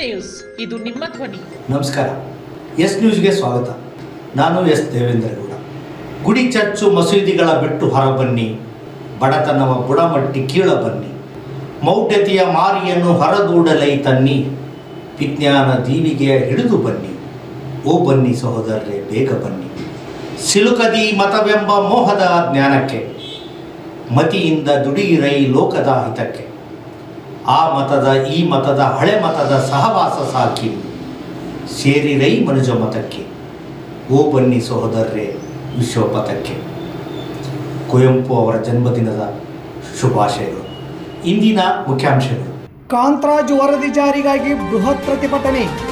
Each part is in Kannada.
ನ್ಯೂಸ್ ಇದು ನಿಮ್ಮ ಧ್ವನಿ. ನಮಸ್ಕಾರ. ಎಸ್ ನ್ಯೂಸ್ಗೆ ಸ್ವಾಗತ. ನಾನು ಎಸ್ ದೇವೇಂದ್ರಗೌಡ. ಗುಡಿ ಚರ್ಚು ಮಸೀದಿಗಳ ಬಿಟ್ಟು ಹೊರಬನ್ನಿ. ಬಡತನವ ಬುಡಮಟ್ಟಿ ಕೀಳ ಬನ್ನಿ. ಮೌಢ್ಯತೆಯ ಮಾರಿಯನ್ನು ಹೊರದೂಡಲೈ ತನ್ನಿ. ವಿಜ್ಞಾನ ದೀವಿಗೆಯ ಹಿಡಿದು ಬನ್ನಿ. ಓ ಬನ್ನಿ ಸಹೋದರರೇ, ಬೇಗ ಬನ್ನಿ. ಸಿಲುಕದಿ ಮತವೆಂಬ ಮೋಹದ ಜ್ಞಾನಕ್ಕೆ. ಮತಿಯಿಂದ ದುಡಿಯಿರೈ ಲೋಕದ ಹಿತಕ್ಕೆ. ಆ ಮತದ, ಈ ಮತದ, ಹಳೆ ಮತದ ಸಹವಾಸ ಸಾಕಿ. ಸೇರಿರೈ ಮನುಜ ಮತಕ್ಕೆ. ಓ ಬನ್ನಿ ವಿಶ್ವ ಮತಕ್ಕೆ. ಕುವೆಂಪು ಅವರ ಜನ್ಮದಿನದ ಶುಭಾಶಯಗಳು. ಇಂದಿನ ಮುಖ್ಯಾಂಶಗಳು. ಕಾಂತರಾಜ್ ವರದಿ ಜಾರಿಗಾಗಿ ಬೃಹತ್ ಪ್ರತಿಭಟನೆ.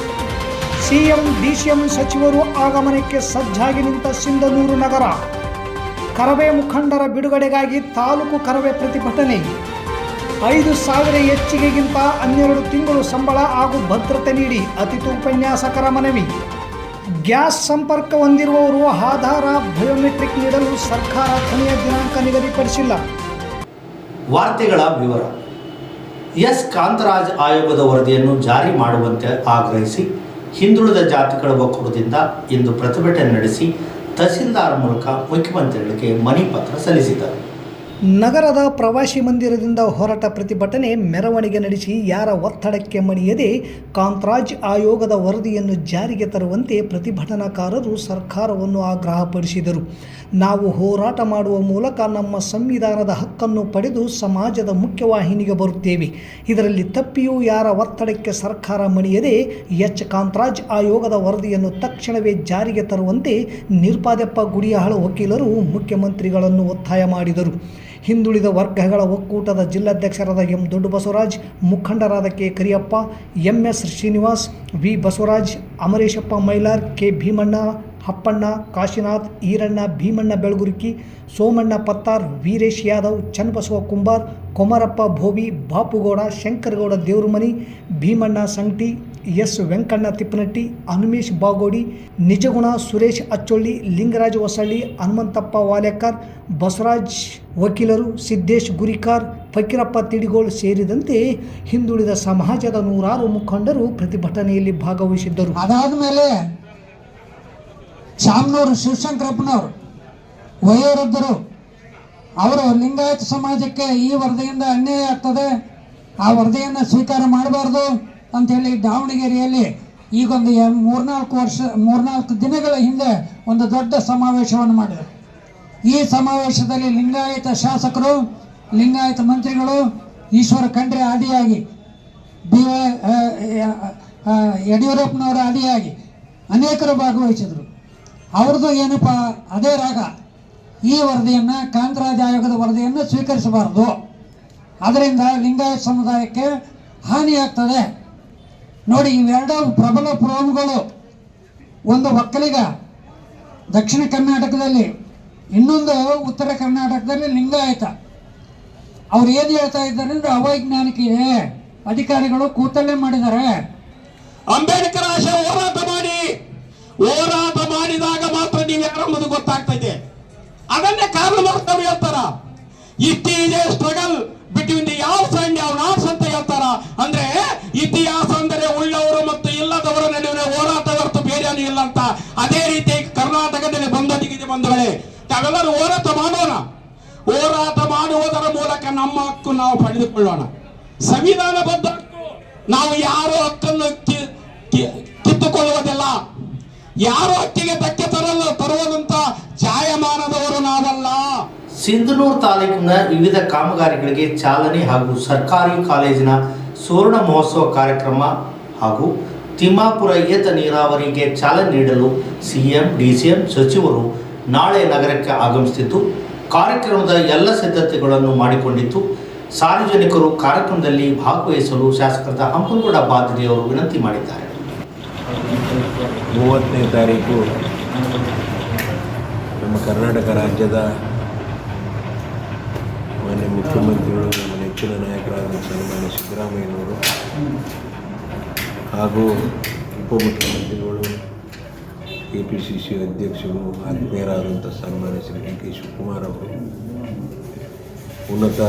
ಸಿಎಂ, ಡಿಸಿಎಂ ಸಚಿವರು ಆಗಮನಕ್ಕೆ ಸಜ್ಜಾಗಿ ನಿಂತ ಸಿಂಧನೂರು ನಗರ. ಕರವೇ ಮುಖಂಡರ ಬಿಡುಗಡೆಗಾಗಿ ತಾಲೂಕು ಕರವೇ ಪ್ರತಿಭಟನೆ. ಐದು ಸಾವಿರ ಹೆಚ್ಚಿಗೆಗಿಂತ ಹನ್ನೆರಡು ತಿಂಗಳು ಸಂಬಳ ಹಾಗೂ ಭದ್ರತೆ ನೀಡಿ ಅತಿಥಿ ಉಪನ್ಯಾಸಕರ ಮನವಿ. ಗ್ಯಾಸ್ ಸಂಪರ್ಕ ಹೊಂದಿರುವವರು ಆಧಾರ, ಬಯೋಮೆಟ್ರಿಕ್ ನೀಡಲು ಸರ್ಕಾರ ಕೊನೆಯ ದಿನಾಂಕ ನಿಗದಿಪಡಿಸಿಲ್ಲ. ವಾರ್ತೆಗಳ ವಿವರ. ಎಸ್. ಕಾಂತರಾಜ್ ಆಯೋಗದ ವರದಿಯನ್ನು ಜಾರಿ ಮಾಡುವಂತೆ ಆಗ್ರಹಿಸಿ ಹಿಂದುಳಿದ ಜಾತಿಗಳ ಒಕ್ಕೂಟದಿಂದ ಇಂದು ಪ್ರತಿಭಟನೆ ನಡೆಸಿ ತಹಸೀಲ್ದಾರ್ ಮೂಲಕ ಮುಖ್ಯಮಂತ್ರಿಗಳಿಗೆ ಮನಿ ಪತ್ರ ಸಲ್ಲಿಸಿದರು ನಗರದ ಪ್ರವಾಸಿ ಮಂದಿರದಿಂದ ಹೊರಟ ಪ್ರತಿಭಟನೆ ಮೆರವಣಿಗೆ ನಡೆಸಿ ಯಾರ ಒತ್ತಡಕ್ಕೆ ಮಣಿಯದೆ ಕಾಂತ್ರಾಜ್ ಆಯೋಗದ ವರದಿಯನ್ನು ಜಾರಿಗೆ ತರುವಂತೆ ಪ್ರತಿಭಟನಾಕಾರರು ಸರ್ಕಾರವನ್ನು ಆಗ್ರಹಪಡಿಸಿದರು. ನಾವು ಹೋರಾಟ ಮಾಡುವ ಮೂಲಕ ನಮ್ಮ ಸಂವಿಧಾನದ ಹಕ್ಕನ್ನು ಪಡೆದು ಸಮಾಜದ ಮುಖ್ಯವಾಹಿನಿಗೆ ಬರುತ್ತೇವೆ. ಇದರಲ್ಲಿ ತಪ್ಪಿಯೂ ಯಾರ ಒತ್ತಡಕ್ಕೆ ಸರ್ಕಾರ ಮಣಿಯದೆ ಎಚ್. ಕಾಂತ್ರಾಜ್ ಆಯೋಗದ ವರದಿಯನ್ನು ತಕ್ಷಣವೇ ಜಾರಿಗೆ ತರುವಂತೆ ನಿರ್ಪಾದೆಪ್ಪ ಗುಡಿಯಾಳ ವಕೀಲರು ಮುಖ್ಯಮಂತ್ರಿಗಳನ್ನು ಒತ್ತಾಯ ಮಾಡಿದರು. ಹಿಂದುಳಿದ ವರ್ಗಗಳ ಒಕ್ಕೂಟದ ಜಿಲ್ಲಾಧ್ಯಕ್ಷರಾದ ಎಂ ದೊಡ್ಡ ಬಸವರಾಜ್ ಮುಖಂಡರಾದ K Kariyappa, M S Srinivas, V Basavaraj, Amareshappa Mylar, K Bheemanna Happanna, Kashinath, Eranna, Bheemanna Belagurki, Somanna Pattar, Veeresh Yadav, Channabasava Kumbar, Komarappa Bhovi, Bapugouda, Shankaragouda Devramani, Bheemanna Sangati, S Venkanna Tippanatti Hanumesh Bagodi, Nijaguna Suresh Achcholli, Lingaraj Hosalli, Hanumanthappa Walekar, Basavaraj ವಕೀಲರು, ಸಿದ್ದೇಶ್ ಗುರಿಕಾರ್, ಫಕೀರಪ್ಪ ತಿಡಿಗೋಳ್ ಸೇರಿದಂತೆ ಹಿಂದುಳಿದ ಸಮಾಜದ ನೂರಾರು ಮುಖಂಡರು ಪ್ರತಿಭಟನೆಯಲ್ಲಿ ಭಾಗವಹಿಸಿದ್ದರು. ಅದಾದ್ಮೇಲೆ ಶಾಮನೂರು ಶಿವಶಂಕರಪ್ಪನವರು, ವಯೋವೃದ್ಧರು, ಅವರು ಲಿಂಗಾಯತ ಸಮಾಜಕ್ಕೆ ಈ ವರದಿಯಿಂದ ಅನ್ಯಾಯ ಆಗ್ತದೆ, ಆ ವರದಿಯನ್ನು ಸ್ವೀಕಾರ ಮಾಡಬಾರ್ದು ಅಂಥೇಳಿ ದಾವಣಗೆರೆಯಲ್ಲಿ ಈಗೊಂದು ಮೂರ್ನಾಲ್ಕು ವರ್ಷ, ಮೂರ್ನಾಲ್ಕು ದಿನಗಳ ಹಿಂದೆ ಒಂದು ದೊಡ್ಡ ಸಮಾವೇಶವನ್ನು ಮಾಡಿದರು. ಈ ಸಮಾವೇಶದಲ್ಲಿ ಲಿಂಗಾಯತ ಶಾಸಕರು, ಲಿಂಗಾಯತ ಮಂತ್ರಿಗಳು ಈಶ್ವರ ಖಂಡ್ರೆ ಆದಿಯಾಗಿ, ಬಿ ವೈ ಯಡಿಯೂರಪ್ಪನವರ ಆದಿಯಾಗಿ ಅನೇಕರು ಭಾಗವಹಿಸಿದರು. ಅವ್ರದ್ದು ಏನಪ್ಪ, ಅದೇ ರಾಗ. ಈ ವರದಿಯನ್ನು ಕಾಂತರಾಜ ಆಯೋಗದ ವರದಿಯನ್ನು ಸ್ವೀಕರಿಸಬಾರದು. ಅದರಿಂದ ಲಿಂಗಾಯತ ಸಮುದಾಯಕ್ಕೆ ಹಾನಿಯಾಗ್ತದೆ ನೋಡಿ, ಇವೆರಡು ಪ್ರಬಲ ಪ್ರೋಮ್ಗಳು. ಒಂದು ಒಕ್ಕಲಿಗ ದಕ್ಷಿಣ ಕರ್ನಾಟಕದಲ್ಲಿ, ಇನ್ನೊಂದು ಉತ್ತರ ಕರ್ನಾಟಕದಲ್ಲಿ ಲಿಂಗಾಯತ. ಅವ್ರು ಏನು ಹೇಳ್ತಾ ಇದ್ದಾರೆ ಅಂದ್ರೆ ಅವೈಜ್ಞಾನಿಕ ಅಧಿಕಾರಿಗಳು ಕೂತಲ್ಲೇ ಮಾಡಿದ್ದಾರೆ. ಅಂಬೇಡ್ಕರ್ ಆಶಯ ಹೋರಾಟ ಹೋರಾಟ ಮಾಡಿದಾಗ ಮಾತ್ರ ನೀವು ಯಾರೆಂಬುದು ಗೊತ್ತಾಗ್ತೈತೆ. ಅದನ್ನೇ ಕಾರಣ ಮಾಡ್ತಾರೆ ಹೇಳ್ತಾರ. ಇತ್ತೀಚೆ ಸ್ಟ್ರಗಲ್ ಬಿಟ್ವೀನ್ ದಿ ಯಾವ ಅಂಡ್ ಯಾವ ನಾಟ್ಸ್ ಅಂತ ಹೇಳ್ತಾರ. ಅಂದ್ರೆ ಇತಿಹಾಸ ಅಂದರೆ ಉಳ್ಳವರು ಮತ್ತು ಇಲ್ಲದವರ ನಡುವೆ ಹೋರಾಟ ಹೊರತು ಬೇರೆನೂ ಇಲ್ಲ ಅಂತ. ಅದೇ ರೀತಿ ಕರ್ನಾಟಕದಲ್ಲಿ ಬಂದೊಟ್ಟಿಗೆ ಬಂದವಳೆ ತಾವೆಲ್ಲರೂ ಹೋರಾಟ ಮಾಡೋಣ. ಹೋರಾಟ ಮಾಡುವುದರ ಮೂಲಕ ನಮ್ಮ ಹಕ್ಕು ನಾವು ಪಡೆದುಕೊಳ್ಳೋಣ. ಸಂವಿಧಾನಬದ್ಧ ಹಕ್ಕು. ನಾವು ಯಾರೋ ಹಕ್ಕನ್ನು ಕಿತ್ತುಕೊಳ್ಳುವುದಿಲ್ಲ. ಯಾರೋ ಹಕ್ಕಿಗೆ ಧಕ್ಕೆ ತರಲು ತರುವಂತ ಜಾಯಮಾನದವರು ನಾವಲ್ಲ. ಸಿಂಧನೂರು ತಾಲೂಕಿನ ವಿವಿಧ ಕಾಮಗಾರಿಗಳಿಗೆ ಚಾಲನೆ ಹಾಗೂ ಸರ್ಕಾರಿ ಕಾಲೇಜಿನ ಸುವರ್ಣ ಮಹೋತ್ಸವ ಕಾರ್ಯಕ್ರಮ ಹಾಗೂ ತಿಮ್ಮಾಪುರ ಏತ ನೀರಾವರಿಗೆ ಚಾಲನೆ ನೀಡಲು ಸಿಎಂ, ಡಿಸಿಎಂ ಸಚಿವರು ನಾಳೆ ನಗರಕ್ಕೆ ಆಗಮಿಸುತ್ತಿದ್ದು ಕಾರ್ಯಕ್ರಮದ ಎಲ್ಲ ಸಿದ್ಧತೆಗಳನ್ನು ಮಾಡಿಕೊಂಡಿತ್ತು ಸಾರ್ವಜನಿಕರು ಕಾರ್ಯಕ್ರಮದಲ್ಲಿ ಭಾಗವಹಿಸಲು ಶಾಸಕರಾದ ಹಂಪನಗೌಡ ಬಾದ್ರಿ ಅವರು ವಿನಂತಿ ಮಾಡಿದ್ದಾರೆ. ಮೂವತ್ತನೇ ತಾರೀಕು ನಮ್ಮ ಕರ್ನಾಟಕ ರಾಜ್ಯದ ಮಾನ್ಯ ಮುಖ್ಯಮಂತ್ರಿಗಳು, ನಮ್ಮ ನೆಚ್ಚಿನ ನಾಯಕರಾದ ಸನ್ಮಾನ್ಯ ಸಿದ್ದರಾಮಯ್ಯನವರು ಹಾಗೂ ಉಪಮುಖ್ಯಮಂತ್ರಿಗಳು ಕೆ ಪಿ ಸಿ ಸಿ ಅಧ್ಯಕ್ಷರು, ಆತ್ಮೀಯರಾದಂಥ ಸನ್ಮಾನ್ಯ ಶ್ರೀ ಡಿ ಕೆ ಶಿವಕುಮಾರ್ ಅವರು, ಉನ್ನತ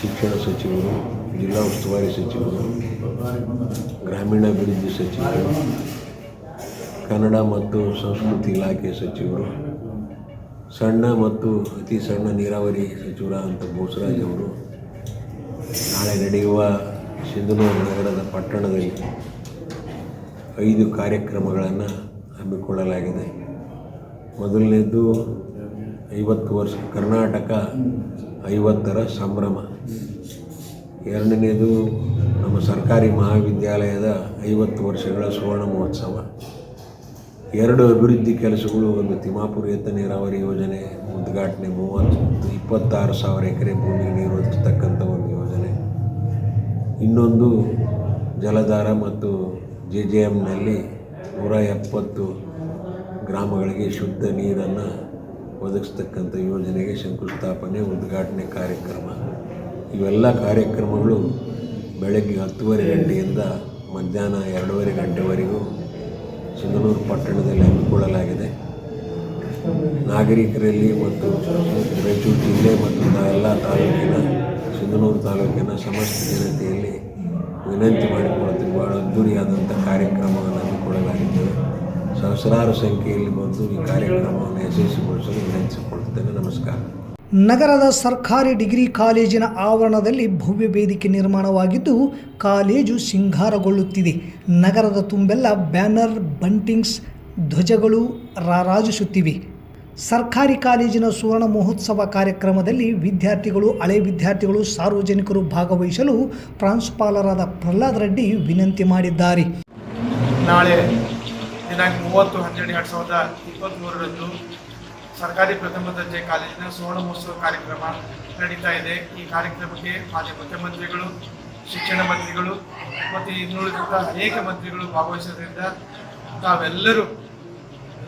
ಶಿಕ್ಷಣ ಸಚಿವರು, ಜಿಲ್ಲಾ ಉಸ್ತುವಾರಿ ಸಚಿವರು, ಗ್ರಾಮೀಣಾಭಿವೃದ್ಧಿ ಸಚಿವರು ಕನ್ನಡ ಮತ್ತು ಸಂಸ್ಕೃತಿ ಇಲಾಖೆ ಸಚಿವರು, ಸಣ್ಣ ಮತ್ತು ಅತಿ ಸಣ್ಣ ನೀರಾವರಿ ಸಚಿವರಾದಂಥ ಬೋಸರಾಜ್ ಅವರು ನಾಳೆ ನಡೆಯುವ ಸಿಂಧನೂರು ನಗರದ ಪಟ್ಟಣದಲ್ಲಿ ಐದು ಕಾರ್ಯಕ್ರಮಗಳನ್ನು ಹಮ್ಮಿಕೊಳ್ಳಲಾಗಿದೆ. ಮೊದಲನೇದು ಐವತ್ತು ವರ್ಷ, ಕರ್ನಾಟಕ ಐವತ್ತರ ಸಂಭ್ರಮ. ಎರಡನೇದು ನಮ್ಮ ಸರ್ಕಾರಿ ಮಹಾವಿದ್ಯಾಲಯದ ಐವತ್ತು ವರ್ಷಗಳ ಸುವರ್ಣ ಮಹೋತ್ಸವ. ಎರಡು ಅಭಿವೃದ್ಧಿ ಕೆಲಸಗಳು, ಒಂದು ತಿಮ್ಮಾಪುರ ಎತ್ತ ನೀರಾವರಿ ಯೋಜನೆ, ಉದ್ಘಾಟನೆ ಮೂವತ್ತು, ಇಪ್ಪತ್ತಾರು ಸಾವಿರ ಎಕರೆ ಭೂಮಿ ನೀರು ಒದಗಿಸ್ತಕ್ಕಂಥ ಒಂದು ಯೋಜನೆ. ಇನ್ನೊಂದು ಜಲಧಾರ ಮತ್ತು ಜೆ ಜೆ ಎಮ್ನಲ್ಲಿ ನೂರ ಎಪ್ಪತ್ತು ಗ್ರಾಮಗಳಿಗೆ ಶುದ್ಧ ನೀರನ್ನು ಒದಗಿಸ್ತಕ್ಕಂಥ ಯೋಜನೆಗೆ ಶಂಕುಸ್ಥಾಪನೆ, ಉದ್ಘಾಟನೆ ಕಾರ್ಯಕ್ರಮ. ಇವೆಲ್ಲ ಕಾರ್ಯಕ್ರಮಗಳು ಬೆಳಗ್ಗೆ ಹತ್ತುವರೆ ಗಂಟೆಯಿಂದ ಮಧ್ಯಾಹ್ನ ಎರಡೂವರೆ ಗಂಟೆವರೆಗೂ ಸಿಂಧನೂರು ಪಟ್ಟಣದಲ್ಲಿ ಹಮ್ಮಿಕೊಳ್ಳಲಾಗಿದೆ. ನಾಗರಿಕರಲ್ಲಿ ಮತ್ತು ರಾಯಚೂರು ಜಿಲ್ಲೆ ಮತ್ತು ಎಲ್ಲ ತಾಲೂಕಿನ ಸಿಂಧನೂರು ತಾಲೂಕಿನ ಸಮಸ್ತ ಜನತೆಯಲ್ಲಿ ವಿನಂತಿ ಮಾಡಿಕೊಳ್ಳುತ್ತೀವಿ ಭಾಳ ಅದ್ದೂರಿಯಾದಂಥ ಕಾರ್ಯಕ್ರಮವನ್ನು ಹಮ್ಮಿಕೊಳ್ಳಲಾಗಿದ್ದೇವೆ ಸಹಸ್ರಾರು ಸಂಖ್ಯೆಯಲ್ಲಿ ಬಂದು ಈ ಕಾರ್ಯಕ್ರಮವನ್ನು ಯಶಸ್ವಿಗೊಳಿಸಲು ವಿನಂತಿಸಿಕೊಳ್ಳುತ್ತೇನೆ. ನಮಸ್ಕಾರ. ನಗರದ ಸರ್ಕಾರಿ ಡಿಗ್ರಿ ಕಾಲೇಜಿನ ಆವರಣದಲ್ಲಿ ಭವ್ಯ ವೇದಿಕೆ ನಿರ್ಮಾಣವಾಗಿದ್ದು, ಕಾಲೇಜು ಸಿಂಗಾರಗೊಳ್ಳುತ್ತಿದೆ ನಗರದ ತುಂಬೆಲ್ಲ ಬ್ಯಾನರ್, ಬಂಟಿಂಗ್ಸ್, ಧ್ವಜಗಳು ರಾರಾಜಿಸುತ್ತಿವೆ. ಸರ್ಕಾರಿ ಕಾಲೇಜಿನ ಸುವರ್ಣ ಮಹೋತ್ಸವ ಕಾರ್ಯಕ್ರಮದಲ್ಲಿ ವಿದ್ಯಾರ್ಥಿಗಳು, ಹಳೆ ವಿದ್ಯಾರ್ಥಿಗಳು, ಸಾರ್ವಜನಿಕರು ಭಾಗವಹಿಸಲು ಪ್ರಾಂಶುಪಾಲರಾದ ಪ್ರಹ್ಲಾದ್ ರೆಡ್ಡಿ ವಿನಂತಿ ಮಾಡಿದ್ದಾರೆ. ನಾಳೆ ದಿನಾಂಕ ಮೂವತ್ತು ಹನ್ನೆರಡು ಎರಡು ಸಾವಿರದ ಇಪ್ಪತ್ತ್ಮೂರರಂದು ಸರ್ಕಾರಿ ಪ್ರಥಮ ದರ್ಜೆ ಕಾಲೇಜಿನ ಸುವರ್ಣ ಮಹೋತ್ಸವ ಕಾರ್ಯಕ್ರಮ ನಡೀತಾ ಇದೆ. ಈ ಕಾರ್ಯಕ್ರಮಕ್ಕೆ ಮಾಜಿ ಮುಖ್ಯಮಂತ್ರಿಗಳು, ಶಿಕ್ಷಣ ಮಂತ್ರಿಗಳು ಮತ್ತು ಇನ್ನುಳಿದಂಥ ಅನೇಕ ಮಂತ್ರಿಗಳು ಭಾಗವಹಿಸೋದ್ರಿಂದ ತಾವೆಲ್ಲರೂ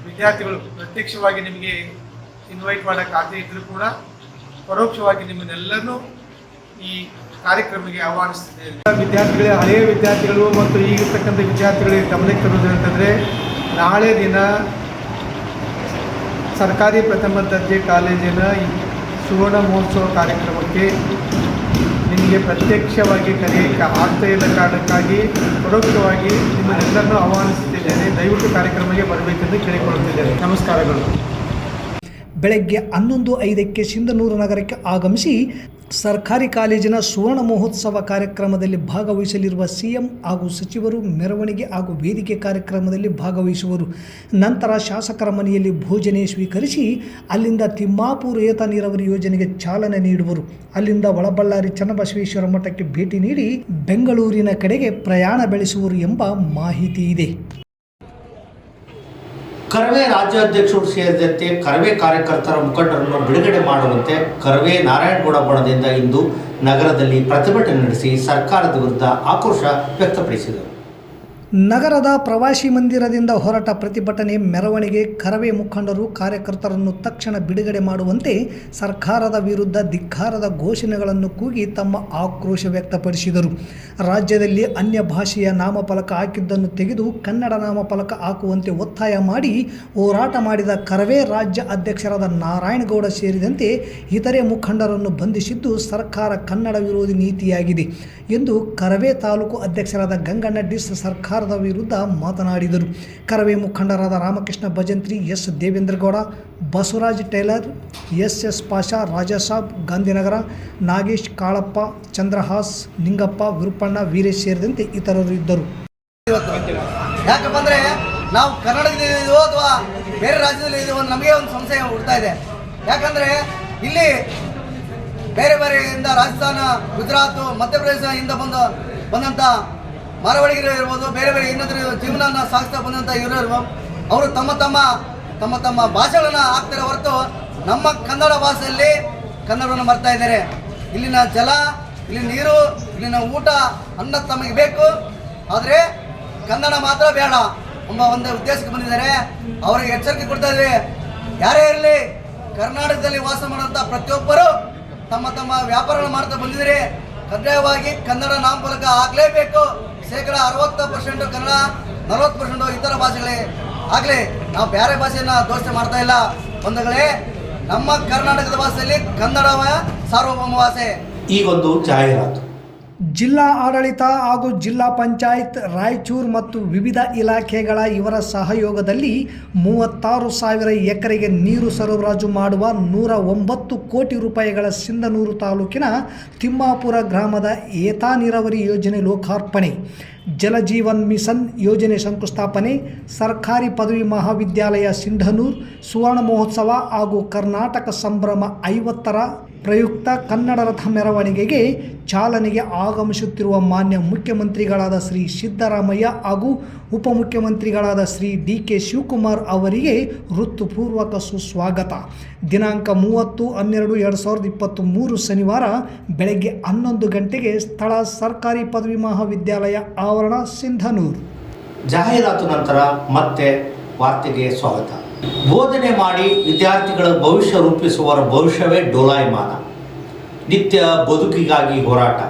ವಿದ್ಯಾರ್ಥಿಗಳು ಪ್ರತ್ಯಕ್ಷವಾಗಿ ನಿಮಗೆ ಇನ್ವೈಟ್ ಮಾಡೋಕ್ಕೆ ಆಗದೇ ಇದ್ದರೂ ಕೂಡ ಪರೋಕ್ಷವಾಗಿ ನಿಮ್ಮನ್ನೆಲ್ಲರನ್ನೂ ಈ ಕಾರ್ಯಕ್ರಮಕ್ಕೆ ಆಹ್ವಾನಿಸ್ತಿದ್ದೇವೆ. ವಿದ್ಯಾರ್ಥಿಗಳೇ, ಹಳೆಯ ವಿದ್ಯಾರ್ಥಿಗಳು ಮತ್ತು ಈಗಿರ್ತಕ್ಕಂಥ ವಿದ್ಯಾರ್ಥಿಗಳಿಗೆ ಗಮನಕ್ಕೆ ತರುವುದು ಅಂತಂದರೆ ನಾಳೆ ದಿನ ಸರ್ಕಾರಿ ಪ್ರಥಮ ದರ್ಜೆ ಕಾಲೇಜಿನ ಸುವರ್ಣ ಮಹೋತ್ಸವ ಕಾರ್ಯಕ್ರಮಕ್ಕೆ ನಿಮಗೆ ಪ್ರತ್ಯಕ್ಷವಾಗಿ ಕರೆಯಕ್ಕೆ ಆಗ್ತಾ ಇಲ್ಲ ಕಾರಣಕ್ಕಾಗಿ ಪರೋಕ್ಷವಾಗಿ ನಿಮ್ಮನ್ನೆಲ್ಲರನ್ನೂ ಆಹ್ವಾನಿಸುತ್ತಿದ್ದೇನೆ. ದಯವಿಟ್ಟು ಕಾರ್ಯಕ್ರಮಕ್ಕೆ ಬರಬೇಕೆಂದು ಕೇಳಿಕೊಳ್ಳುತ್ತಿದ್ದೇನೆ. ನಮಸ್ಕಾರಗಳು. ಬೆಳಗ್ಗೆ ಹನ್ನೊಂದು ಐದಕ್ಕೆ ಸಿಂಧನೂರು ನಗರಕ್ಕೆ ಆಗಮಿಸಿ ಸರ್ಕಾರಿ ಕಾಲೇಜಿನ ಸುವರ್ಣ ಮಹೋತ್ಸವ ಕಾರ್ಯಕ್ರಮದಲ್ಲಿ ಭಾಗವಹಿಸಲಿರುವ ಸಿಎಂ ಹಾಗೂ ಸಚಿವರು ಮೆರವಣಿಗೆ ಹಾಗೂ ವೇದಿಕೆ ಕಾರ್ಯಕ್ರಮದಲ್ಲಿ ಭಾಗವಹಿಸುವರು. ನಂತರ ಶಾಸಕರ ಮನೆಯಲ್ಲಿ ಭೋಜನೆ ಸ್ವೀಕರಿಸಿ ಅಲ್ಲಿಂದ ತಿಮ್ಮಾಪುರ ಏತ ನೀರಾವರಿ ಯೋಜನೆಗೆ ಚಾಲನೆ ನೀಡುವರು. ಅಲ್ಲಿಂದ ಒಳಬಳ್ಳಾರಿ ಚನ್ನಬಸವೇಶ್ವರ ಮಠಕ್ಕೆ ಭೇಟಿ ನೀಡಿ ಬೆಂಗಳೂರಿನ ಕಡೆಗೆ ಪ್ರಯಾಣ ಬೆಳೆಸುವರು ಎಂಬ ಮಾಹಿತಿ ಇದೆ. ಕರವೇ ರಾಜ್ಯಾಧ್ಯಕ್ಷರು ಸೇರಿದಂತೆ ಕರವೇ ಕಾರ್ಯಕರ್ತರ ಮುಖಂಡರನ್ನು ಬಿಡುಗಡೆ ಮಾಡುವಂತೆ ಕರವೇ ನಾರಾಯಣಗೌಡ ಬಣದಿಂದ ಇಂದು ನಗರದಲ್ಲಿ ಪ್ರತಿಭಟನೆ ನಡೆಸಿ ಸರ್ಕಾರದ ವಿರುದ್ಧ ಆಕ್ರೋಶ ವ್ಯಕ್ತಪಡಿಸಿದರು. ನಗರದ ಪ್ರವಾಸಿ ಮಂದಿರದಿಂದ ಹೊರಟ ಪ್ರತಿಭಟನೆ, ಮೆರವಣಿಗೆ, ಕರವೇ ಮುಖಂಡರು, ಕಾರ್ಯಕರ್ತರನ್ನು ತಕ್ಷಣ ಬಿಡುಗಡೆ ಮಾಡುವಂತೆ ಸರ್ಕಾರದ ವಿರುದ್ಧ ಧಿಕ್ಕಾರದ ಘೋಷಣೆಗಳನ್ನು ಕೂಗಿ ತಮ್ಮ ಆಕ್ರೋಶ ವ್ಯಕ್ತಪಡಿಸಿದರು. ರಾಜ್ಯದಲ್ಲಿ ಅನ್ಯ ಭಾಷೆಯ ನಾಮಫಲಕ ಹಾಕಿದ್ದನ್ನು ತೆಗೆದು ಕನ್ನಡ ನಾಮಫಲಕ ಹಾಕುವಂತೆ ಒತ್ತಾಯ ಮಾಡಿ ಹೋರಾಟ ಮಾಡಿದ ಕರವೇ ರಾಜ್ಯ ಅಧ್ಯಕ್ಷರಾದ ನಾರಾಯಣಗೌಡ ಸೇರಿದಂತೆ ಇತರೆ ಮುಖಂಡರನ್ನು ಬಂಧಿಸಿದ್ದು ಸರ್ಕಾರ ಕನ್ನಡ ವಿರೋಧಿ ನೀತಿಯಾಗಿದೆ ಎಂದು ಕರವೇ ತಾಲೂಕು ಅಧ್ಯಕ್ಷರಾದ ಗಂಗಣ್ಣ ಡಿಸ್ ಸರ್ಕಾರದ ವಿರುದ್ಧ ಮಾತನಾಡಿದರು. ಕರವೇ ಮುಖಂಡರಾದ Ramakrishna Bhajantri, S. Devendragowda, Basavaraj tailor, S. S. Pasha Rajasab Gandhinagar, Nagesh Kalappa, Chandrahas, Ningappa, Viruppanna, Veeresh ಸೇರಿದಂತೆ ಇತರರು ಇದ್ದರು. ಯಾಕಂದ್ರೆ ನಾವು ಕನ್ನಡದಲ್ಲಿ ಇದೀವೋ ಅಥವಾ ಬೇರೆ ರಾಜ್ಯದಲ್ಲಿ ಇದೀವೋ ನಮಗೆ ಒಂದು ಸಂಶಯ ಹುಡ್ತಾ ಇದೆ. ಯಾಕಂದ್ರೆ ಇಲ್ಲಿ ಬೇರೆ ಬೇರೆಯಿಂದ ರಾಜಸ್ಥಾನ, ಗುಜರಾತ್, ಮಧ್ಯಪ್ರದೇಶದಿಂದ ಬಂದ ಬಂದಂಥ ಮಾರವಾಡಿಗರು ಇರ್ಬೋದು, ಬೇರೆ ಬೇರೆ ಇನ್ನೊಂದು ಜೀವನ ಸಾಗಿಸ್ತಾ ಬಂದಂಥ ಇವರು ಅವರು ತಮ್ಮ ತಮ್ಮ ತಮ್ಮ ತಮ್ಮ ಭಾಷೆಗಳನ್ನ ಹಾಕ್ತಾರೆ ಹೊರತು ನಮ್ಮ ಕನ್ನಡ ಭಾಷೆಯಲ್ಲಿ ಕನ್ನಡವನ್ನು ಮರ್ತಾ ಇದ್ದಾರೆ. ಇಲ್ಲಿನ ಜಲ, ಇಲ್ಲಿ ನೀರು, ಇಲ್ಲಿನ ಊಟ, ಅನ್ನ ತಮಗೆ ಬೇಕು. ಆದರೆ ಕನ್ನಡ ಮಾತ್ರ ಬೇಡ ಎಂಬ ಒಂದು ಉದ್ದೇಶಕ್ಕೆ ಬಂದಿದ್ದಾರೆ. ಅವರಿಗೆ ಎಚ್ಚರಿಕೆ ಕೊಡ್ತಾ ಇದ್ವಿ. ಯಾರೇ ಇರಲಿ, ಕರ್ನಾಟಕದಲ್ಲಿ ವಾಸ ಮಾಡುವಂಥ ಪ್ರತಿಯೊಬ್ಬರು ತಮ್ಮ ತಮ್ಮ ವ್ಯಾಪಾರಗಳು ಮಾಡ್ತಾ ಬಂದಿದ್ದೀರಿ. ಕಡ್ಡಾಯವಾಗಿ ಕನ್ನಡ ನಾಮಫಲಕ ಆಗಲೇಬೇಕು. ಶೇಕಡ ಅರವತ್ತು ಪರ್ಸೆಂಟ್ ಕನ್ನಡ, ನಲವತ್ತು ಪರ್ಸೆಂಟ್ ಇತರ ಭಾಷೆಗಳೇ. ಆಗಲಿ ನಾವು ಬೇರೆ ಭಾಷೆಯನ್ನ ದೋಷಣೆ ಮಾಡ್ತಾ ಇಲ್ಲ. ಬಂಧುಗಳೇ, ನಮ್ಮ ಕರ್ನಾಟಕದ ಭಾಷೆಯಲ್ಲಿ ಕನ್ನಡವ ಸಾರ್ವಭೌಮ ಭಾಷೆ. ಈ ಒಂದು ಜಾಹೀರಾತು. ಜಿಲ್ಲಾ ಆಡಳಿತ ಹಾಗೂ ಜಿಲ್ಲಾ ಪಂಚಾಯತ್, ರಾಯಚೂರು ಮತ್ತು ವಿವಿಧ ಇಲಾಖೆಗಳ ಇವರ ಸಹಯೋಗದಲ್ಲಿ ಮೂವತ್ತಾರು ಸಾವಿರ ಎಕರೆಗೆ ನೀರು ಸರಬರಾಜು ಮಾಡುವ ನೂರ ಒಂಬತ್ತು ಕೋಟಿ ರೂಪಾಯಿಗಳ ಸಿಂಧನೂರು ತಾಲೂಕಿನ ತಿಮ್ಮಾಪುರ ಗ್ರಾಮದ ಏತಾ ನೀರಾವರಿ ಯೋಜನೆ ಲೋಕಾರ್ಪಣೆ ಜಲಜೀವನ್ ಮಿಷನ್ ಯೋಜನೆ ಶಂಕುಸ್ಥಾಪನೆ, ಸರ್ಕಾರಿ ಪದವಿ ಮಹಾವಿದ್ಯಾಲಯ ಸಿಂಧನೂರು, ಸುವರ್ಣ ಮಹೋತ್ಸವ ಹಾಗೂ ಕರ್ನಾಟಕ ಸಂಭ್ರಮ ಐವತ್ತರ ಪ್ರಯುಕ್ತ ಕನ್ನಡ ರಥ ಮೆರವಣಿಗೆಗೆ ಚಾಲನೆಗೆ ಆಗಮಿಸುತ್ತಿರುವ ಮಾನ್ಯ ಮುಖ್ಯಮಂತ್ರಿಗಳಾದ ಶ್ರೀ ಸಿದ್ದರಾಮಯ್ಯ ಹಾಗೂ ಉಪಮುಖ್ಯಮಂತ್ರಿಗಳಾದ ಶ್ರೀ ಡಿ ಕೆ ಶಿವಕುಮಾರ್ ಅವರಿಗೆ ವೃತ್ತಪೂರ್ವಕ ಸುಸ್ವಾಗತ. ದಿನಾಂಕ ಮೂವತ್ತು ಹನ್ನೆರಡು ಎರಡು ಸಾವಿರದ ಇಪ್ಪತ್ತು ಮೂರು ಶನಿವಾರ ಬೆಳಗ್ಗೆ ಹನ್ನೊಂದು ಗಂಟೆಗೆ ಸ್ಥಳ ಸರ್ಕಾರಿ ಪದವಿ ಮಹಾವಿದ್ಯಾಲಯ ಆವರಣ ಸಿಂಧನೂರು. ಜಾಹೀರಾತು ನಂತರ ಮತ್ತೆ ವಾರ್ತೆಗೆ ಸ್ವಾಗತ. ಬೋಧನೆ ಮಾಡಿ ವಿದ್ಯಾರ್ಥಿಗಳ ಭವಿಷ್ಯ ರೂಪಿಸುವವರ ಭವಿಷ್ಯವೇ ಡೋಲಾಯಮಾನ ನಿತ್ಯ ಬದುಕಿಗಾಗಿ ಹೋರಾಟ.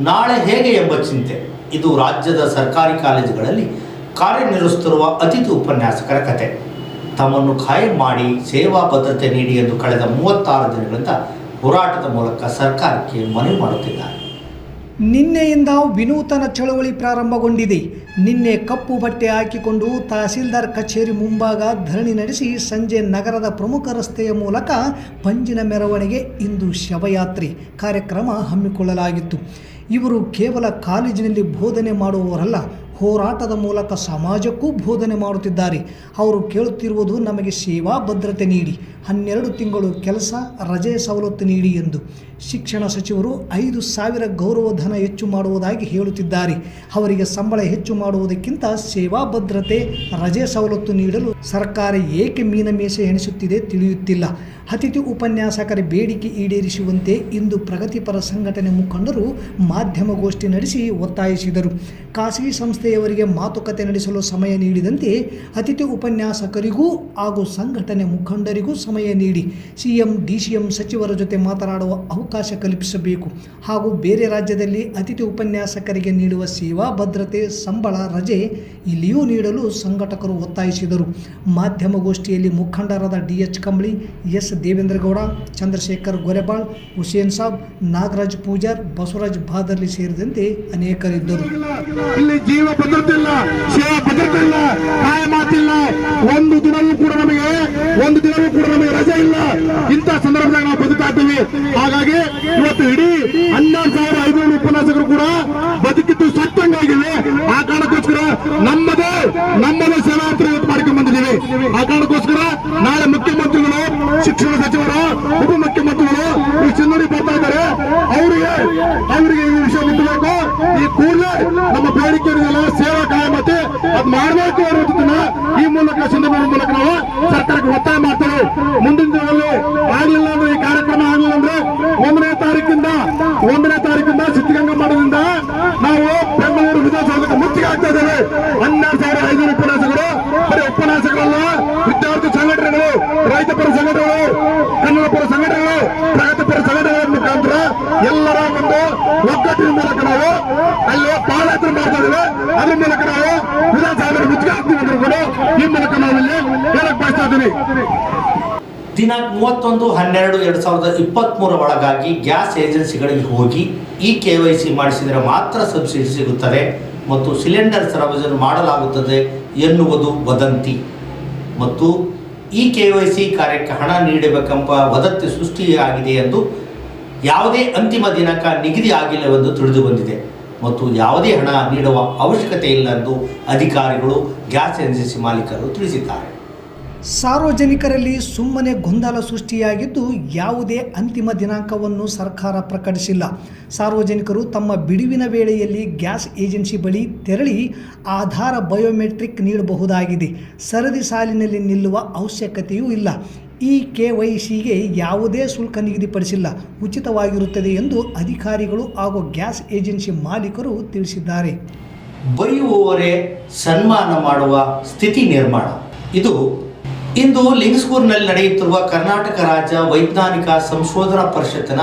ನಾಳೆ ಹೇಗೆ ಎಂಬ ಚಿಂತೆ. ಇದು ರಾಜ್ಯದ ಸರ್ಕಾರಿ ಕಾಲೇಜುಗಳಲ್ಲಿ ಕಾರ್ಯನಿರ್ವಹಿಸುತ್ತಿರುವ ಅತಿಥಿ ಉಪನ್ಯಾಸಕರ ಕತೆ. ತಮ್ಮನ್ನು ಖಾಯಂ ಮಾಡಿ ಸೇವಾ ಭದ್ರತೆ ನೀಡಿ ಎಂದು ಕಳೆದ ಮೂವತ್ತಾರು ದಿನಗಳಿಂದ ಹೋರಾಟದ ಮೂಲಕ ಸರ್ಕಾರಕ್ಕೆ ಮನವಿ ಮಾಡುತ್ತಿದ್ದಾರೆ. ನಿನ್ನೆಯಿಂದ ವಿನೂತನ ಚಳವಳಿ ಪ್ರಾರಂಭಗೊಂಡಿದೆ. ನಿನ್ನೆ ಕಪ್ಪು ಬಟ್ಟೆ ಹಾಕಿಕೊಂಡು ತಹಸೀಲ್ದಾರ್ ಕಚೇರಿ ಮುಂಭಾಗ ಧರಣಿ ನಡೆಸಿ ಸಂಜೆ ನಗರದ ಪ್ರಮುಖ ರಸ್ತೆಯ ಮೂಲಕ ಪಂಜಿನ ಮೆರವಣಿಗೆ ಇಂದು ಶವಯಾತ್ರೆ ಕಾರ್ಯಕ್ರಮ ಹಮ್ಮಿಕೊಳ್ಳಲಾಗಿತ್ತು. ಇವರು ಕೇವಲ ಕಾಲೇಜಿನಲ್ಲಿ ಬೋಧನೆ ಮಾಡುವವರಲ್ಲ ಹೋರಾಟದ ಮೂಲಕ ಸಮಾಜಕ್ಕೂ ಬೋಧನೆ ಮಾಡುತ್ತಿದ್ದಾರೆ. ಅವರು ಕೇಳುತ್ತಿರುವುದು ನಮಗೆ ಸೇವಾ ಭದ್ರತೆ ನೀಡಿ, ಹನ್ನೆರಡು ತಿಂಗಳು ಕೆಲಸ, ರಜೆ ಸವಲತ್ತು ನೀಡಿ ಎಂದು. ಶಿಕ್ಷಣ ಸಚಿವರು ಐದು ಸಾವಿರ ಗೌರವಧನ ಹೆಚ್ಚು ಮಾಡುವುದಾಗಿ ಹೇಳುತ್ತಿದ್ದಾರೆ. ಅವರಿಗೆ ಸಂಬಳ ಹೆಚ್ಚು ಮಾಡುವುದಕ್ಕಿಂತ ಸೇವಾ ಭದ್ರತೆ, ರಜೆ ಸವಲತ್ತು ನೀಡಲು ಸರ್ಕಾರ ಏಕೆ ಮೀನ ಮೀಸೆ ಎಣಿಸುತ್ತಿದೆ ತಿಳಿಯುತ್ತಿಲ್ಲ. ಅತಿಥಿ ಉಪನ್ಯಾಸಕರ ಬೇಡಿಕೆ ಈಡೇರಿಸುವಂತೆ ಇಂದು ಪ್ರಗತಿಪರ ಸಂಘಟನೆ ಮುಖಂಡರು ಮಾಧ್ಯಮಗೋಷ್ಠಿ ನಡೆಸಿ ಒತ್ತಾಯಿಸಿದರು. ಖಾಸಗಿ ಸಂಸ್ಥೆಯವರಿಗೆ ಮಾತುಕತೆ ನಡೆಸಲು ಸಮಯ ನೀಡಿದಂತೆ ಅತಿಥಿ ಉಪನ್ಯಾಸಕರಿಗೂ ಹಾಗೂ ಸಂಘಟನೆ ಮುಖಂಡರಿಗೂ ಸಮಯ ನೀಡಿ ಸಿಎಂ, ಡಿಸಿಎಂ ಸಚಿವರ ಜೊತೆ ಮಾತನಾಡುವ ಅವಕಾಶ ಕಲ್ಪಿಸಬೇಕು ಹಾಗೂ ಬೇರೆ ರಾಜ್ಯದಲ್ಲಿ ಅತಿಥಿ ಉಪನ್ಯಾಸಕರಿಗೆ ನೀಡುವ ಸೇವಾ, ಭದ್ರತೆ, ಸಂಬಳ, ರಜೆ ಇಲ್ಲಿಯೂ ನೀಡಲು ಸಂಘಟಕರು ಒತ್ತಾಯಿಸಿದರು. ಮಾಧ್ಯಮಗೋಷ್ಠಿಯಲ್ಲಿ ಮುಖಂಡರಾದ D H Kambali, S. Devendragowda, Chandrashekhar Gorebal, Hussain Sab, Nagaraj Pujar, Basavaraj Badarli ಸೇರಿದಂತೆ ಅನೇಕರಿದ್ದರು. ಇಲ್ಲಿ ಭದ್ರತೆ ಇಲ್ಲ ಸೇವಾ ಭದ್ರತೆ ಇಲ್ಲ ಕಾಯ ಮಾತಿಲ್ಲ. ಒಂದು ದಿನವೂ ಕೂಡ ನಮಗೆ, ಒಂದು ದಿನವೂ ಕೂಡ ನಮಗೆ ರಜೆ ಇಲ್ಲ. ಇಂಥ ಸಂದರ್ಭದಾಗ ನಾವು ಬದುಕ್ತಾ ಇದ್ದೀವಿ. ಹಾಗಾಗಿ ಇವತ್ತು ಇಡೀ ಹನ್ನೆರಡು ಸಾವಿರ ಐನೂರು ಉಪನ್ಯಾಸಕರು ಕೂಡ ಬದುಕಿದ್ದು ಸತ್ತಂಗಾಗಿವೆ ಆ ಕಾರಣಕ್ಕೋಸ್ಕರ ನಮ್ಮದೇ ನಮ್ಮದೇ ಸೇವಾ ಇವತ್ತು ಮಾಡ್ಕೊಂಡ್ ಬಂದಿದ್ದೀವಿ. ಆ ಕಾರಣಕ್ಕೋಸ್ಕರ ನಾಳೆ ಮುಖ್ಯಮಂತ್ರಿಗಳು, ಶಿಕ್ಷಣ ಸಚಿವರು, ಉಪಮುಖ್ಯಮಂತ್ರಿಗಳು ಈ ಚಿನ್ನಡಿ ಬರ್ತಾ ಇದ್ದಾರೆ. ಅವರಿಗೆ ಅವರಿಗೆ ಈ ವಿಷಯ ಮುಟ್ಟಬೇಕು ಈ ಕೂಡಲೇ ನಮ್ಮ ಬೇಡಿಕೆ ಏನಿದೆಯಲ್ಲ ಸೇವಾ ಕಾಯಮತೆ ಅದ್ ಮಾಡಬೇಕು ಅನ್ನೋದನ್ನ ಈ ಮೂಲಕ ಸಂದರ್ಭದ ಮೂಲಕ ನಾವು ಸರ್ಕಾರಕ್ಕೆ ಒತ್ತಾಯ ಮಾಡ್ತೇವೆ ಮುಂದಿನ ದಿನದಲ್ಲಿ ಆಗ್ಲಿಲ್ಲ ಅಂದ್ರೆ ಈ ಕಾರ್ಯಕ್ರಮ ಆಗಲಿಲ್ಲ ಅಂದ್ರೆ ಒಂದನೇ ತಾರೀಕಿಂದ ಒಂದನೇ ತಾರೀಕಿಂದ ಸಿದ್ಧಗಂಗಾ ಮಠದಿಂದ ನಾವು ಬೆಂಗಳೂರು ವಿಧಾನಸೌಧಕ್ಕೆ ಮುತ್ತಿಗೆ ಆಗ್ತಾ ಇದ್ದೇವೆ ಹನ್ನೆರಡು ಸಾವಿರ ಐನೂರು ಉಪನ್ಯಾಸಕರು ಬರೀ ಉಪನ್ಯಾಸಗಳಲ್ಲ ವಿದ್ಯಾರ್ಥಿ ಸಂಘಟನೆಗಳು ರೈತ ಪರ ಸಂಘಟನೆಗಳು ಕನ್ನಡ ಪರ ಸಂಘಟನೆಗಳು ಪ್ರಗತಿಪರ ಸಂಘಟನೆಗಳ ಮುಖಾಂತರ ಎಲ್ಲರ ಒಂದು ಒಗ್ಗಟ್ಟಿನ ಮೂಲಕ ನಾವು ಅಲ್ಲಿ ಪಾದಯಾತ್ರೆ ಮಾಡ್ತಾ ಇದ್ದೇವೆ ಅದ್ರ ಮೂಲಕ ನಾವು ಇದ್ದೀವಿ ದಿನಾಂಕ ಮೂವತ್ತೊಂದು ಹನ್ನೆರಡು ಎರಡು ಸಾವಿರದ ಇಪ್ಪತ್ತ್ಮೂರ ಒಳಗಾಗಿ ಗ್ಯಾಸ್ ಏಜೆನ್ಸಿಗಳಿಗೆ ಹೋಗಿ ಈ ಕೆ ವೈ ಸಿ ಮಾಡಿಸಿದರೆ ಮಾತ್ರ ಸಬ್ಸಿಡಿ ಸಿಗುತ್ತದೆ ಮತ್ತು ಸಿಲಿಂಡರ್ ಸರಬರಾಜು ಮಾಡಲಾಗುತ್ತದೆ ಎನ್ನುವುದು ವದಂತಿ. ಮತ್ತು ಈ ಕೆ ವೈ ಸಿ ಕಾರ್ಯಕ್ಕೆ ಹಣ ನೀಡಬೇಕೆಂಬ ವದಂತಿ ಸೃಷ್ಟಿಯಾಗಿದೆ ಎಂದು ಯಾವುದೇ ಅಂತಿಮ ದಿನಾಂಕ ನಿಗದಿ ಆಗಿಲ್ಲವೆಂದು ತಿಳಿದು ಬಂದಿದೆ. ಮತ್ತು ಯಾವುದೇ ಹಣ ನೀಡುವ ಅವಶ್ಯಕತೆ ಇಲ್ಲ ಎಂದು ಅಧಿಕಾರಿಗಳು ಗ್ಯಾಸ್ ಏಜೆನ್ಸಿ ಮಾಲೀಕರು ತಿಳಿಸಿದ್ದಾರೆ. ಸಾರ್ವಜನಿಕರಲ್ಲಿ ಸುಮ್ಮನೆ ಗೊಂದಲ ಸೃಷ್ಟಿಯಾಗಿದ್ದು ಯಾವುದೇ ಅಂತಿಮ ದಿನಾಂಕವನ್ನು ಸರ್ಕಾರ ಪ್ರಕಟಿಸಿಲ್ಲ. ಸಾರ್ವಜನಿಕರು ತಮ್ಮ ಬಿಡುವಿನ ವೇಳೆಯಲ್ಲಿ ಗ್ಯಾಸ್ ಏಜೆನ್ಸಿ ಬಳಿ ತೆರಳಿ ಆಧಾರ ಬಯೋಮೆಟ್ರಿಕ್ ನೀಡಬಹುದಾಗಿದೆ. ಸರದಿ ಸಾಲಿನಲ್ಲಿ ನಿಲ್ಲುವ ಅವಶ್ಯಕತೆಯೂ ಇಲ್ಲ. ಈ ಕೆ ವೈ ಸಿಗೆ ಯಾವುದೇ ಶುಲ್ಕ ನಿಗದಿಪಡಿಸಿಲ್ಲ, ಉಚಿತವಾಗಿರುತ್ತದೆ ಎಂದು ಅಧಿಕಾರಿಗಳು ಹಾಗೂ ಗ್ಯಾಸ್ ಏಜೆನ್ಸಿ ಮಾಲೀಕರು ತಿಳಿಸಿದ್ದಾರೆ. ಬೈಯುವವರೇ ಸನ್ಮಾನ ಮಾಡುವ ಸ್ಥಿತಿ ನಿರ್ಮಾಣ. ಇದು ಇಂದು ಲಿಂಗ್ಸ್ಪೂರ್ನಲ್ಲಿ ನಡೆಯುತ್ತಿರುವ ಕರ್ನಾಟಕ ರಾಜ್ಯ ವೈಜ್ಞಾನಿಕ ಸಂಶೋಧನಾ ಪರಿಷತ್ತಿನ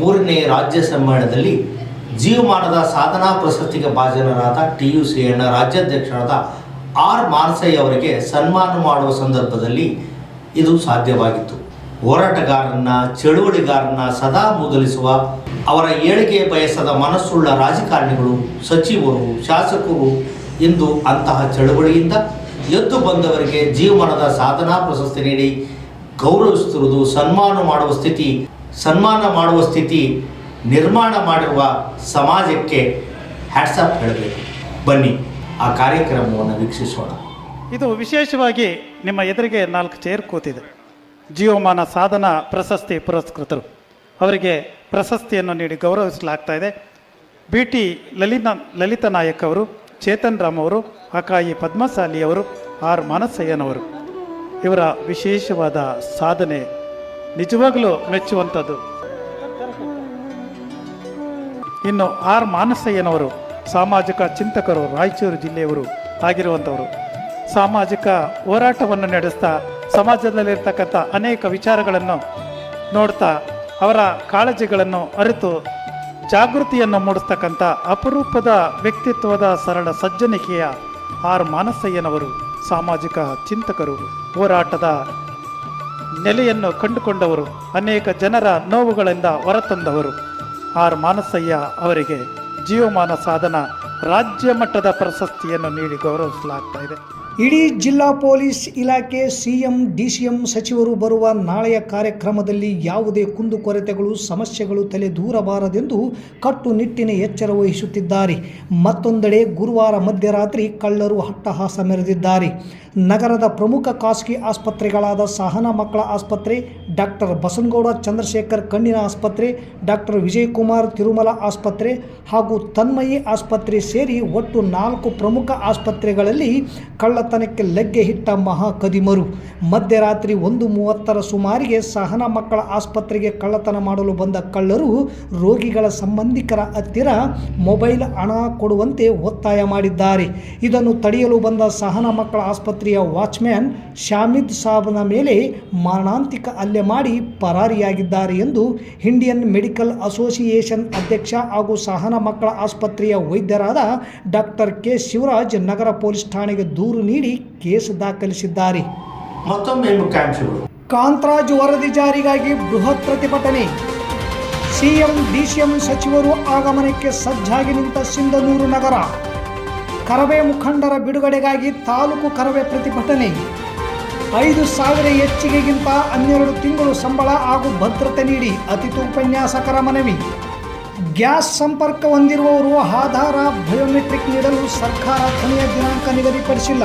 ಮೂರನೇ ರಾಜ್ಯ ಸಮ್ಮೇಳನದಲ್ಲಿ ಜೀವಮಾನದ ಸಾಧನಾ ಪ್ರಶಸ್ತಿಗೆ ಭಾಜನರಾದ ಟಿ ಯು ಸಿ ಎನ್ ರಾಜ್ಯಾಧ್ಯಕ್ಷರಾದ ಆರ್ ಮಾನಸಯ್ಯ ಅವರಿಗೆ ಸನ್ಮಾನ ಮಾಡುವ ಸಂದರ್ಭದಲ್ಲಿ ಇದು ಸಾಧ್ಯವಾಗಿತ್ತು. ಹೋರಾಟಗಾರರನ್ನ ಚಳುವಳಿಗಾರನ್ನ ಸದಾ ಮೊದಲಿಸುವ ಅವರ ಏಳಿಗೆ ಬಯಸದ ಮನಸ್ಸುಳ್ಳ ರಾಜಕಾರಣಿಗಳು, ಸಚಿವರು, ಶಾಸಕರು ಎಂದು ಅಂತಹ ಚಳುವಳಿಯಿಂದ ಎದ್ದು ಬಂದವರಿಗೆ ಜೀವನದ ಸಾಧನಾ ಪ್ರಶಸ್ತಿ ನೀಡಿ ಗೌರವಿಸುತ್ತಿರುವುದು ಸನ್ಮಾನ ಮಾಡುವ ಸ್ಥಿತಿ, ಸನ್ಮಾನ ಮಾಡುವ ಸ್ಥಿತಿ ನಿರ್ಮಾಣ ಮಾಡಿರುವ ಸಮಾಜಕ್ಕೆ ಹ್ಯಾಟ್ಸಪ್ ಹೇಳಬೇಕು. ಬನ್ನಿ, ಆ ಕಾರ್ಯಕ್ರಮವನ್ನು ವೀಕ್ಷಿಸೋಣ. ಇದು ವಿಶೇಷವಾಗಿ ನಿಮ್ಮ ಎದುರಿಗೆ ನಾಲ್ಕು ಚೇರ್ ಕೂತಿದೆ. ಜೀವಮಾನ ಸಾಧನ ಪ್ರಶಸ್ತಿ ಪುರಸ್ಕೃತರು. ಅವರಿಗೆ ಪ್ರಶಸ್ತಿಯನ್ನು ನೀಡಿ ಗೌರವಿಸಲಾಗ್ತಾ ಇದೆ. ಬಿ ಟಿ ಲಲಿತ ಲಲಿತ ನಾಯಕ್ ಅವರು, ಚೇತನ್ ರಾಮ್ ಅವರು, ಅಕಾಯಿ ಪದ್ಮಸಾಲಿ ಅವರು, ಆರ್ ಮಾನಸಯ್ಯನವರು ಇವರ ವಿಶೇಷವಾದ ಸಾಧನೆ ನಿಜವಾಗಲೂ ಮೆಚ್ಚುವಂಥದ್ದು. ಇನ್ನು ಆರ್ ಮಾನಸಯ್ಯನವರು, ಸಾಮಾಜಿಕ ಚಿಂತಕರು, ರಾಯಚೂರು ಜಿಲ್ಲೆಯವರು ಆಗಿರುವಂಥವರು. ಸಾಮಾಜಿಕ ಹೋರಾಟವನ್ನು ನಡೆಸ್ತಾ ಸಮಾಜದಲ್ಲಿರ್ತಕ್ಕಂಥ ಅನೇಕ ವಿಚಾರಗಳನ್ನು ನೋಡ್ತಾ ಅವರ ಕಾಳಜಿಗಳನ್ನು ಅರಿತು ಜಾಗೃತಿಯನ್ನು ಮೂಡಿಸ್ತಕ್ಕಂಥ ಅಪರೂಪದ ವ್ಯಕ್ತಿತ್ವದ ಸರಳ ಸಜ್ಜನಿಕೆಯ ಆರ್ ಮಾನಸಯ್ಯನವರು ಸಾಮಾಜಿಕ ಚಿಂತಕರು, ಹೋರಾಟದ ನೆಲೆಯನ್ನು ಕಂಡುಕೊಂಡವರು, ಅನೇಕ ಜನರ ನೋವುಗಳಿಂದ ಹೊರತಂದವರು. ಆರ್ ಮಾನಸಯ್ಯ ಅವರಿಗೆ ಜೀವಮಾನ ಸಾಧನ ರಾಜ್ಯ ಮಟ್ಟದ ಪ್ರಶಸ್ತಿಯನ್ನು ನೀಡಿ ಗೌರವಿಸಲಾಗ್ತಾ ಇದೆ. ಇಡೀ ಜಿಲ್ಲಾ ಪೊಲೀಸ್ ಇಲಾಖೆ ಸಿಎಂ, ಡಿಸಿಎಂ ಸಚಿವರು ಬರುವ ನಾಳೆಯ ಕಾರ್ಯಕ್ರಮದಲ್ಲಿ ಯಾವುದೇ ಕುಂದುಕೊರತೆಗಳು ಸಮಸ್ಯೆಗಳು ತಲೆ ದೂರಬಾರದೆಂದು ಕಟ್ಟುನಿಟ್ಟಿನ ಎಚ್ಚರ ವಹಿಸುತ್ತಿದ್ದಾರೆ. ಮತ್ತೊಂದೆಡೆ ಗುರುವಾರ ಮಧ್ಯರಾತ್ರಿ ಕಳ್ಳರು ಹಟ್ಟಹಾಸ ಮೆರೆದಿದ್ದಾರೆ. ನಗರದ ಪ್ರಮುಖ ಖಾಸಗಿ ಆಸ್ಪತ್ರೆಗಳಾದ ಸಹನಾ ಮಕ್ಕಳ ಆಸ್ಪತ್ರೆ, ಡಾಕ್ಟರ್ ಬಸನಗೌಡ ಚಂದ್ರಶೇಖರ್ ಕಣ್ಣಿನ ಆಸ್ಪತ್ರೆ, ಡಾಕ್ಟರ್ ವಿಜಯಕುಮಾರ್ ತಿರುಮಲ ಆಸ್ಪತ್ರೆ ಹಾಗೂ ತನ್ಮಯಿ ಆಸ್ಪತ್ರೆ ಸೇರಿ ಒಟ್ಟು ನಾಲ್ಕು ಪ್ರಮುಖ ಆಸ್ಪತ್ರೆಗಳಲ್ಲಿ ಕಳ್ಳತನಕ್ಕೆ ಲಗ್ಗೆ ಹಿಟ್ಟ ಮಹಾ ಕದಿಮರು. ಮಧ್ಯರಾತ್ರಿ ಒಂದು ಮೂವತ್ತರ ಸುಮಾರಿಗೆ ಸಹನ ಮಕ್ಕಳ ಆಸ್ಪತ್ರೆಗೆ ಕಳ್ಳತನ ಮಾಡಲು ಬಂದ ಕಳ್ಳರು ರೋಗಿಗಳ ಸಂಬಂಧಿಕರ ಹತ್ತಿರ ಮೊಬೈಲ್ ಹಣ ಕೊಡುವಂತೆ ಒತ್ತಾಯ ಮಾಡಿದ್ದಾರೆ. ಇದನ್ನು ತಡೆಯಲು ಬಂದ ಸಹನ ಮಕ್ಕಳ ಆಸ್ಪತ್ರೆಯ ವಾಚ್ಮ್ಯಾನ್ ಶಾಮಿದ್ ಸಾಬ್ನ ಮೇಲೆ ಮಾರಣಾಂತಿಕ ಹಲ್ಲೆ ಮಾಡಿ ಪರಾರಿಯಾಗಿದ್ದಾರೆ ಎಂದು ಇಂಡಿಯನ್ ಮೆಡಿಕಲ್ ಅಸೋಸಿಯೇಷನ್ ಅಧ್ಯಕ್ಷ ಹಾಗೂ ಸಹನ ಮಕ್ಕಳ ಆಸ್ಪತ್ರೆಯ ವೈದ್ಯರಾದ ಡಾಕ್ಟರ್ ಕೆ ಶಿವರಾಜ್ ನಗರ ಪೊಲೀಸ್ ಠಾಣೆಗೆ ದೂರು ನೀಡಿ ಕೇಸ್ ದಾಖಲಿಸಿದ್ದಾರೆ. ಮತ್ತೊಮ್ಮೆ ಮುಖ್ಯಾಂಶಗಳು. ಕಾಂತರಾಜ್ ವರದಿ ಜಾರಿಗಾಗಿ ಬೃಹತ್ ಪ್ರತಿಭಟನೆ. ಸಿಎಂ ಡಿಸಿಎಂ ಸಚಿವರು ಆಗಮನಕ್ಕೆ ಸಜ್ಜಾಗಿ ನಿಂತ ಸಿಂಧನೂರು ನಗರ. ಕರವೇ ಮುಖಂಡರ ಬಿಡುಗಡೆಗಾಗಿ ತಾಲೂಕು ಕರವೇ ಪ್ರತಿಭಟನೆ. ಐದು ಸಾವಿರ ಹೆಚ್ಚಿಗೆಗಿಂತ ಹನ್ನೆರಡು ತಿಂಗಳು ಸಂಬಳ ಹಾಗೂ ಭದ್ರತೆ ನೀಡಿ ಅತಿಥಿ ಉಪನ್ಯಾಸಕರ ಮನವಿ. ಗ್ಯಾಸ್ ಸಂಪರ್ಕ ಹೊಂದಿರುವವರು ಆಧಾರ ಬಯೋಮೆಟ್ರಿಕ್ ನೀಡಲು ಸರ್ಕಾರ ಕೊನೆಯ ದಿನಾಂಕ ನಿಗದಿಪಡಿಸಿಲ್ಲ.